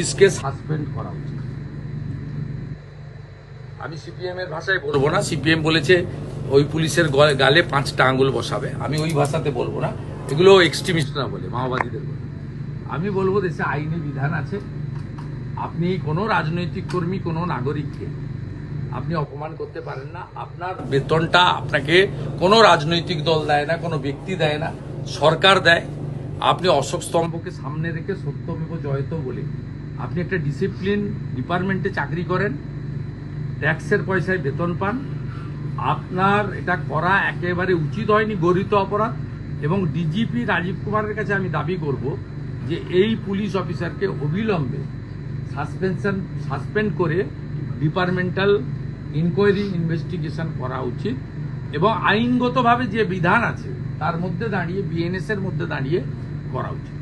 পুলিশকে সাসপেন্ড করা উচিত। আমি সিপিএম এর ভাষায় বলব না সিপিএম বলেছে ওই পুলিশের গলে- পাঁচটা আঙ্গুল বসাবে। আমি ওই ভাষাতে বলব না, এগুলো এক্সট্রিমিস্টরা বলে, মাওবাদীদের বলে। আমি বলব দেশে আইনি বিধান আছে। আপনি কোনো রাজনৈতিক কর্মী, কোনো নাগরিককে আপনি অপমান করতে পারেন না। আপনার বেতনটা আপনাকে কোনো রাজনৈতিক দল দেয় না, কোনো ব্যক্তি দেয় না, সরকার দেয়। আপনি অশোক স্তম্ভকে সামনে রেখে সত্যমেব জয়ত বলে আপনি একটা ডিসিপ্লিন ডিপার্টমেন্টে চাকরি করেন ট্যাক্সের পয়সায় বেতন পান, আপনার এটা করা একেবারে উচিত হয়নি গরিত অপরাধ, এবং ডিজিপি রাজীব কুমারের কাছে আমি দাবি করব যে এই পুলিশ অফিসারকে অবিলম্বে সাসপেনশন, সাসপেন্ড করে ডিপার্টমেন্টাল ইনকোয়ারি ইনভেস্টিগেশন করা উচিত, এবং আইনগতভাবে যে বিধান আছে, তার মধ্যে দাঁড়িয়ে বিএনএস এর মধ্যে দাঁড়িয়ে করা উচিত।